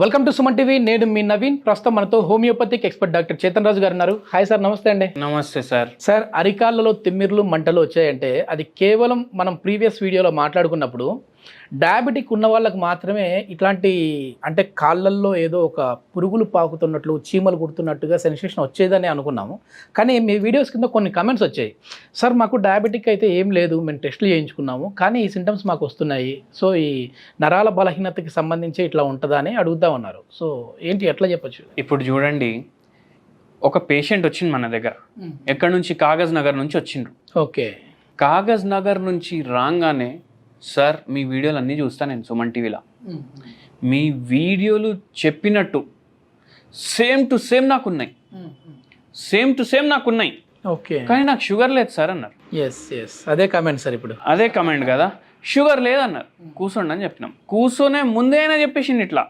Welcome to Suman TV. నేను మీ నవీన్. ప్రస్తుతం మనతో homoeopathic expert doctor Chetan Raju గారు ఉన్నారు. హాయ్ సార్ నమస్తే అండి. నమస్తే సార్. సార్ అరికాళ్ళలో తిమ్మిర్లు మంటలు వచ్చాయంటే అది కేవలం మనం ప్రీవియస్ వీడియోలో మాట్లాడుకున్నప్పుడు డయాబెటిక్ ఉన్న వాళ్ళకి మాత్రమే ఇట్లాంటి అంటే కాళ్ళల్లో ఏదో ఒక పురుగులు పాకుతున్నట్లు చీమలు కుడుతున్నట్టుగా సెన్సేషన్ వచ్చేదని అనుకున్నాము. కానీ మీ వీడియోస్ కింద కొన్ని కమెంట్స్ వచ్చాయి. సార్ మాకు డయాబెటిక్ అయితే ఏం లేదు మేము టెస్టులు చేయించుకున్నాము కానీ ఈ సింటమ్స్ మాకు వస్తున్నాయి. సో ఈ నరాల బలహీనతకి సంబంధించి ఇట్లా ఉంటుందా అని అడుగుతా ఉన్నారు. సో ఏంటి ఎట్లా చెప్పొచ్చు? ఇప్పుడు చూడండి ఒక పేషెంట్ వచ్చింది మన దగ్గర. ఎక్కడి నుంచి? కాగజ్ నగర్ నుంచి వచ్చిండ్రు. ఓకే. కాగజ్ నగర్ నుంచి రాగానే సార్ మీ వీడియోలు అన్నీ చూస్తా నేను సుమన్ టీవీలో. మీ వీడియోలు చెప్పినట్టు సేమ్ టు సేమ్ నాకు ఉన్నాయి సేమ్ టు సేమ్ నాకు ఉన్నాయి ఓకే. కానీ నాకు షుగర్ లేదు సార్ అన్నారు. ఎస్ ఎస్ అదే కామెంట్ సార్ ఇప్పుడు. అదే కమెంట్ కదా. షుగర్ లేదన్నారు. కూర్చోండి అని చెప్పినాం. కూర్చొనే ముందేనా చెప్పేసింది ఇట్లా.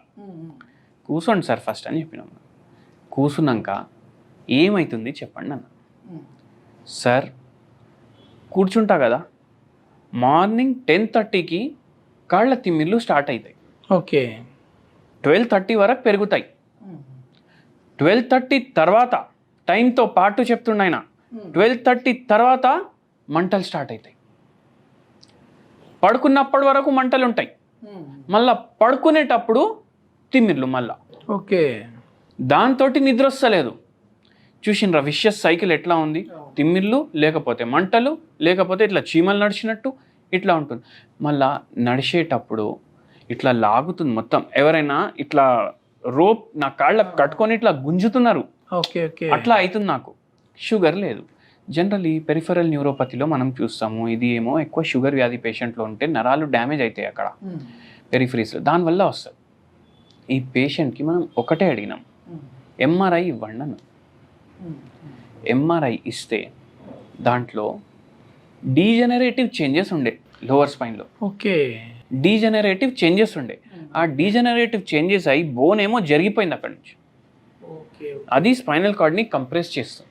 కూర్చోండి సార్ ఫస్ట్ అని చెప్పినాం. కూర్చున్నాక ఏమవుతుంది చెప్పండి అన్న. సార్ కూర్చుంటా కదా. మార్నింగ్ టెన్ థర్టీకి కాళ్ళ తిమ్మిళ్ళు స్టార్ట్ అవుతాయి ఓకే. ట్వెల్వ్ థర్టీ వరకు పెరుగుతాయి. ట్వెల్వ్ థర్టీ తర్వాత టైంతో పాటు చెప్తుండయన ట్వెల్వ్ థర్టీ తర్వాత మంటలు స్టార్ట్ అవుతాయి పడుకున్నప్పటి వరకు మంటలు ఉంటాయి. మళ్ళా పడుకునేటప్పుడు తిమ్మిర్లు మళ్ళా. ఓకే. దాంతో నిద్ర వస్తలేదు. చూసిండ్రా విషయస్ సైకిల్ ఎట్లా ఉంది? తిమ్మిర్లు లేకపోతే మంటలు లేకపోతే ఇట్లా చీమలు నడిచినట్టు ఇట్లా ఉంటుంది. మళ్ళా నడిచేటప్పుడు ఇట్లా లాగుతుంది మొత్తం. ఎవరైనా ఇట్లా రోప్ నా కాళ్ళకు కట్టుకొని ఇట్లా గుంజుతున్నారు. Okay okay. అట్లా అవుతుంది నాకు. షుగర్ లేదు. జనరల్లీ పెరిఫరల్ న్యూరోపతిలో మనం చూస్తాము. ఇది ఏమో ఎక్కువ షుగర్ వ్యాధి పేషెంట్లో ఉంటే నరాలు డ్యామేజ్ అవుతాయి అక్కడ. పెరిఫరీస్లో దానివల్ల వస్తుంది. ఈ పేషెంట్కి మనం ఒకటే అడిగినాం. ఎంఆర్ఐ ఇవ్వండి అన్న ఎంఆర్ఐ ఇస్తే దాంట్లో డీజనరేటివ్ చేంజెస్ ఉండే లోవర్ స్పైన్లో ఓకే. డీజనరేటివ్ చేంజెస్ ఉండే. ఆ డీజనరేటివ్ చేంజెస్ అయి బోన్ ఏమో జరిగిపోయింది అక్కడి నుంచి. అది స్పైనల్ కార్డ్ని కంప్రెస్ చేస్తుంది.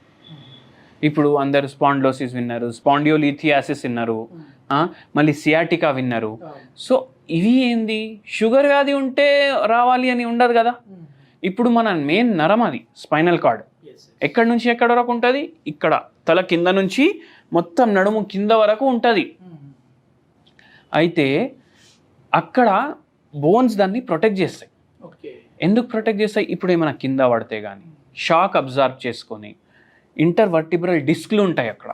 ఇప్పుడు అందరు స్పాండ్లోసిస్ విన్నారు స్పాండియోలిథియాసిస్ విన్నారు మళ్ళీ సియాటికా విన్నారు. సో ఇవి ఏంది? షుగర్ వ్యాధి ఉంటే రావాలి అని ఉండదు కదా. ఇప్పుడు మన మెయిన్ నరం అది స్పైనల్ కార్డ్ ఎక్కడి నుంచి ఎక్కడ వరకు ఉంటుంది? ఇక్కడ. తల కింద నుంచి మొత్తం నడుము కింద వరకు ఉంటుంది. అయితే అక్కడ బోన్స్ దాన్ని ప్రొటెక్ట్ చేస్తాయి. ఓకే. ఎందుకు ప్రొటెక్ట్ చేస్తాయి? ఇప్పుడు ఏమైనా కింద పడితే కానీ షాక్ అబ్జర్వ్ చేసుకొని. ఇంటర్ వర్టిబ్రల్ డిస్క్లు ఉంటాయి అక్కడ.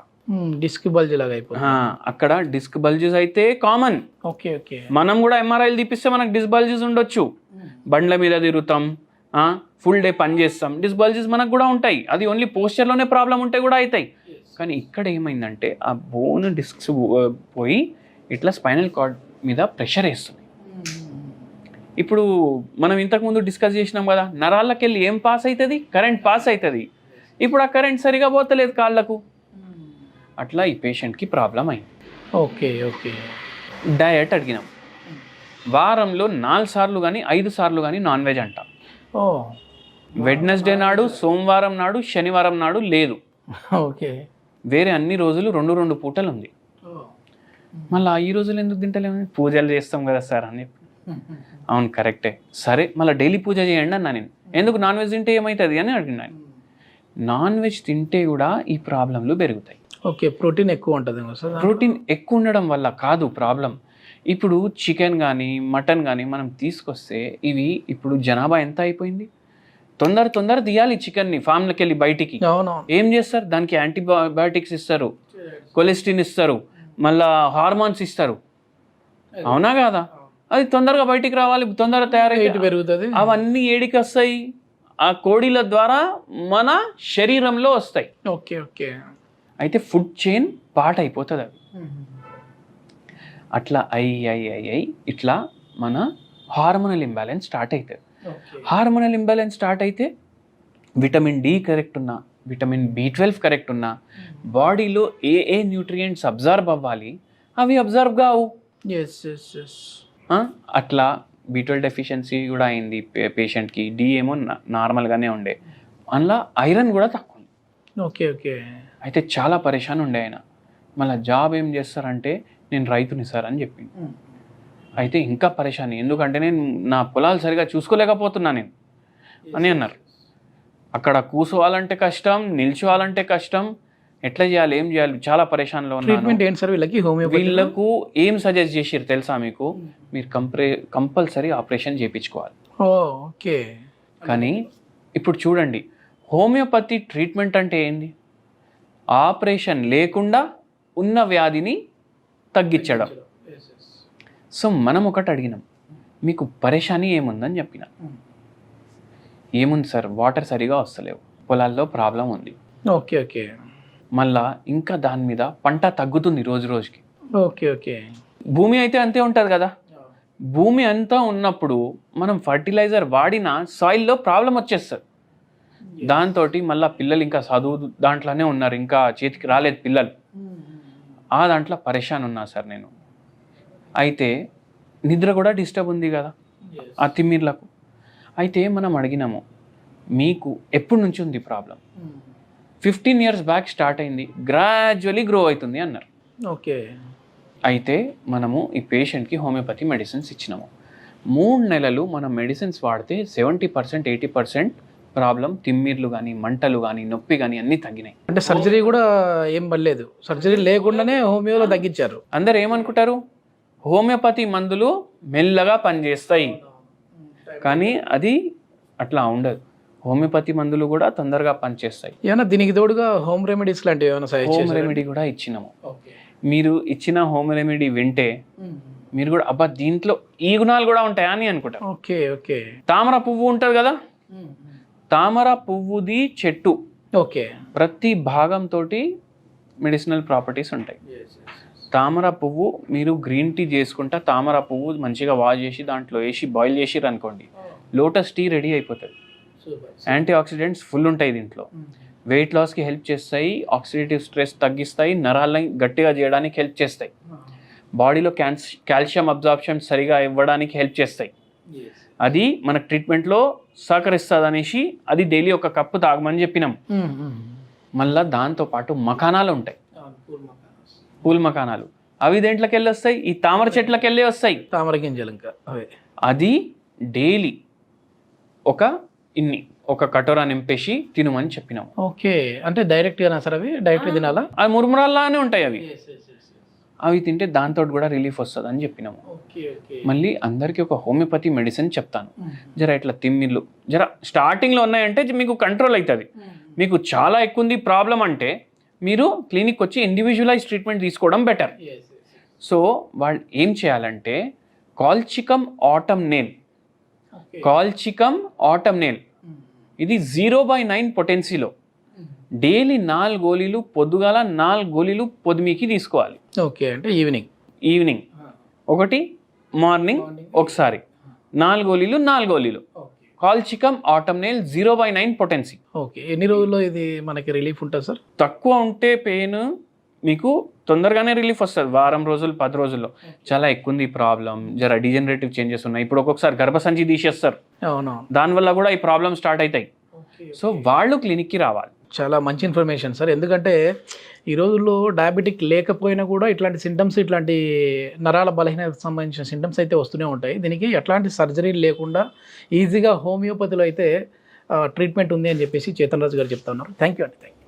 డిస్క్ బల్జ్ లాగా అక్కడ డిస్క్ బల్జెస్ అయితే కామన్. Okay okay. మనం కూడా ఎంఆర్ఐలు తీపిస్తే మనకు డిస్క్ బల్జెస్ ఉండొచ్చు. బండ్ల మీద తిరుగుతాం. ఫుల్ డే పని చేస్తాం. డిస్క్ బల్జెస్ మనకు కూడా ఉంటాయి. అది ఓన్లీ పోస్చర్లోనే ప్రాబ్లం ఉంటే కూడా అవుతాయి కానీ ఇక్కడ ఏమైందంటే ఆ బోన్ డిస్క్స్ పోయి ఇట్లా స్పైనల్ కార్డ్ మీద ప్రెషర్ వేస్తుంది. ఇప్పుడు మనం ఇంతకుముందు డిస్కస్ చేసినాం కదా నరాళ్ళకి వెళ్ళి ఏం పాస్ అవుతుంది కరెంట్ పాస్ అవుతుంది ఇప్పుడు ఆ కరెంట్ సరిగా పోతలేదు కాళ్ళకు. అట్లా ఈ పేషెంట్కి ప్రాబ్లం అయింది. Okay okay. డయట్ అడిగినాం. వారంలో నాలుగు సార్లు కానీ ఐదు సార్లు కానీ నాన్ వెజ్ అంట. ఓ. వెడ్నెస్డే నాడు సోమవారం నాడు శనివారం నాడు లేదు. ఓకే. వేరే అన్ని రోజులు రెండు రెండు పూటలు ఉంది మళ్ళీ ఈ రోజులు ఎందుకు తింటలేము? పూజలు చేస్తాం కదా సార్ అని. చెప్పి అవును కరెక్టే. సరే మళ్ళీ డైలీ పూజ చేయండి అన్నా నేను. ఎందుకు నాన్ వెజ్ తింటే ఏమవుతుంది అని అడిగినాను నాన్. వెజ్ తింటే కూడా ఈ ప్రాబ్లంలు పెరుగుతాయి. ఓకే ప్రోటీన్ ఎక్కువ ఉంటుంది ప్రోటీన్ ఎక్కువ ఉండడం వల్ల కాదు ప్రాబ్లం. ఇప్పుడు చికెన్ కానీ మటన్ కానీ మనం తీసుకొస్తే ఇవి ఇప్పుడు జనాభా ఎంత అయిపోయింది? తొందర తొందర తీయాలి చికెన్ని ఫామ్లకి వెళ్ళి బయటికి ఏం చేస్తారు? దానికి యాంటీబయాటిక్స్ ఇస్తారు కొలెస్ట్రిన్ ఇస్తారు మళ్ళా హార్మోన్స్ ఇస్తారు. అవునా కాదా? అది తొందరగా బయటికి రావాలి తొందరగా వెయిట్ తయారై పెరుగుతుంది. అవన్నీ ఏడికి వస్తాయి ఆ కోడిల ద్వారా మన శరీరంలో వస్తాయి. Okay okay. అయితే ఫుడ్ చైన్ పార్ట్ అయిపోతుంది అవి అట్లా అయ్యి అయ్యి అయ్యి ఇట్లా మన హార్మోనల్ ఇంబ్యాలెన్స్ స్టార్ట్ అవుతుంది హార్మోనల్ ఇంబ్యాలెన్స్ స్టార్ట్ అయితే విటమిన్ డి కరెక్ట్ ఉన్నా విటమిన్ బి ట్వెల్వ్ కరెక్ట్ ఉన్నా బాడీలో ఏ ఏ న్యూట్రియంట్స్ అబ్జర్వ్ అవ్వాలి అవి అబ్జర్వ్ కావు. అట్లా బి ట్వెల్వ్ డెఫిషియన్సీ కూడా అయింది పేషెంట్కి. డి ఏమో నార్మల్గానే ఉండే. అందులో ఐరన్ కూడా తక్కువ ఉంది. Okay okay. అయితే చాలా పరేషాన్ ఉండే ఆయన. మళ్ళీ జాబ్ ఏం చేస్తారంటే నేను రైతుని సార్ అని చెప్పింది అయితే ఇంకా పరేషాని ఎందుకంటే నేను నా పొలాలు సరిగా చూసుకోలేకపోతున్నా నేను. అని అన్నారు. అక్కడ కూర్చోవాలంటే కష్టం నిల్చోవాలంటే కష్టం. ఎట్లా చేయాలి ఏం చేయాలి? చాలా పరేషాన్లో ట్రీట్మెంట్ ఏంటి సార్? వీళ్ళకి హోమియోపతి వీళ్ళకు ఏం సజెస్ట్ చేసిరు తెలుసా మీకు? మీరు కంప్రే కంపల్సరీ ఆపరేషన్ చేయించుకోవాలి. ఓకే. కానీ ఇప్పుడు చూడండి హోమియోపతి ట్రీట్మెంట్ అంటే ఏంది? ఆపరేషన్ లేకుండా ఉన్న వ్యాధిని తగ్గించడం. సో మనం ఒకటి అడిగినాం మీకు పరేషాని ఏముందని చెప్పిన. ఏముంది సార్? వాటర్ సరిగా వస్తలేవు. పొలాల్లో ప్రాబ్లం ఉంది. ఓకే ఓకే మళ్ళా ఇంకా దాని మీద పంట తగ్గుతుంది రోజు రోజుకి. ఓకే ఓకే భూమి అయితే అంతే ఉంటుంది కదా? భూమి అంతా ఉన్నప్పుడు మనం ఫర్టిలైజర్ వాడిన సాయిల్లో ప్రాబ్లం వచ్చేస్తుంది. దాంతో మళ్ళీ పిల్లలు ఇంకా చదువు దాంట్లోనే ఉన్నారు ఇంకా చేతికి రాలేదు పిల్లలు. ఆ దాంట్లో పరేషాన్ ఉన్నా సార్ నేను. అయితే నిద్ర కూడా డిస్టర్బ్ ఉంది కదా ఆ తిమ్మిర్లకు అయితే మనం అడిగినాము మీకు ఎప్పటి నుంచి ఉంది problem? Fifteen years back start అయింది గ్రాడ్యువలీ గ్రో అవుతుంది అన్నారు. ఓకే. అయితే మనము ఈ పేషెంట్కి హోమియోపతి మెడిసిన్స్ ఇచ్చినాము. మూడు నెలలు మనం మెడిసిన్స్ వాడితే seventy percent eighty percent problem తిమ్మిర్లు కానీ మంటలు కానీ నొప్పి కానీ అన్నీ తగ్గినాయి. అంటే సర్జరీ కూడా ఏం పడలేదు. సర్జరీ లేకుండానే హోమియోలో తగ్గించారు. అందరు ఏమనుకుంటారు? హోమియోపతి మందులు మెల్లగా పనిచేస్తాయి. కానీ అది అట్లా ఉండదు. హోమియోపతి మందులు కూడా తొందరగా పనిచేస్తాయి. ఏమైనా దీనికి తోడుగా హోమ్ రెమెడీస్ లాంటివి ఏమైనా హోమ్? రెమెడీ కూడా ఇచ్చినాము. మీరు ఇచ్చిన హోమ్ రెమెడీ వింటే మీరు కూడా అబ్బా దీంట్లో ఈ గుణాలు కూడా ఉంటాయా అని అనుకుంటారు ఓకే ఓకే. తామర పువ్వు ఉంటుంది కదా? తామర పువ్వుది చెట్టు. ఓకే. ప్రతి భాగంతో మెడిసినల్ ప్రాపర్టీస్ ఉంటాయి. తామర పువ్వు మీరు గ్రీన్ టీ చేసుకుంటా తామర పువ్వు మంచిగా వాష్ చేసి దాంట్లో వేసి బాయిల్ చేసిర్రు అనుకోండి లోటస్ టీ రెడీ అయిపోతుంది. యాంటీ ఆక్సిడెంట్స్ ఫుల్ ఉంటాయి దీంట్లో. వెయిట్ లాస్కి హెల్ప్ చేస్తాయి ఆక్సిడేటివ్ స్ట్రెస్ తగ్గిస్తాయి నరాలని గట్టిగా చేయడానికి హెల్ప్ చేస్తాయి. బాడీలో క్యాన్స్ కాల్షియం అబ్జార్ప్షన్ సరిగా ఇవ్వడానికి హెల్ప్ చేస్తాయి. అది మన ట్రీట్మెంట్లో సహకరిస్తుంది అనేసి అది డైలీ ఒక కప్పు తాగమని చెప్పినాం. మళ్ళా దాంతో పాటు మకానాలు ఉంటాయి. పూల మకానాలు. అవి దేంట్లోకి వెళ్ళి వస్తాయి? ఈ తామర చెట్లకి వెళ్ళి వస్తాయి. తామర గింజలు ఇంకా అవే. అది డైలీ ఒక ఇన్ని ఒక కటోరా నింపేసి తినమని చెప్పినాం. ఓకే అంటే డైరెక్ట్గా సార్ అవి? డైరెక్ట్ తినాలా? అవి మురుమురాల్లానే ఉంటాయి అవి. అవి తింటే దాంతో కూడా రిలీఫ్ వస్తుంది అని చెప్పినాము మళ్ళీ అందరికీ ఒక హోమియోపతి మెడిసిన్ చెప్తాను. జర ఇట్లా తిమ్మిర్లు జర స్టార్టింగ్లో ఉన్నాయంటే మీకు కంట్రోల్ అవుతుంది మీకు చాలా ఎక్కువ ఉంది ప్రాబ్లం అంటే మీరు క్లినిక్ వచ్చి ఇండివిజువలైజ్ ట్రీట్మెంట్ తీసుకోవడం బెటర్ సో వాళ్ళు ఏం చేయాలంటే colchicum autumnale colchicum autumnale ఇది జీరో బై నైన్ పొటెన్సీలో డైలీ నాలుగు గోళీలు పొద్దుగాల నాలుగు గోళీలు పొద్దుమీకి తీసుకోవాలి. ఓకే అంటే ఈవినింగ్. ఈవినింగ్. ఒకటి మార్నింగ్ ఒకసారి. నాలుగు గోళీలు నాలుగు గోళీలు. Colchicum autumnale zero by nine potency. Okay ఎన్ని రోజుల్లో ఇది మనకి రిలీఫ్ ఉంటుంది సార్? తక్కువ ఉంటే పెయిన్ మీకు తొందరగానే రిలీఫ్ వస్తుంది. వారం రోజులు పది రోజుల్లో. చాలా ఎక్కువ ఉంది ప్రాబ్లం జర డిజనరేటివ్ చేంజెస్ ఉన్నాయి. ఇప్పుడు ఒక్కొక్కసారి గర్భసంచి తీసేస్తారు. అవును దానివల్ల కూడా ఈ ప్రాబ్లమ్ స్టార్ట్ అవుతాయి. సో వాళ్ళు క్లినిక్కి రావాలి. చాలా మంచి ఇన్ఫర్మేషన్ సార్. ఎందుకంటే ఈ రోజుల్లో డయాబెటిక్ లేకపోయినా కూడా ఇట్లాంటి సింటమ్స్ ఇట్లాంటి నరాల బలహీనతకు సంబంధించిన సింటమ్స్ అయితే వస్తూనే ఉంటాయి. దీనికి ఎట్లాంటి సర్జరీ లేకుండా ఈజీగా హోమియోపతిలో అయితే ట్రీట్మెంట్ ఉంది అని చెప్పేసి చేతన్ రాజు గారు చెప్తా ఉన్నారు. థ్యాంక్ యూ అండి థ్యాంక్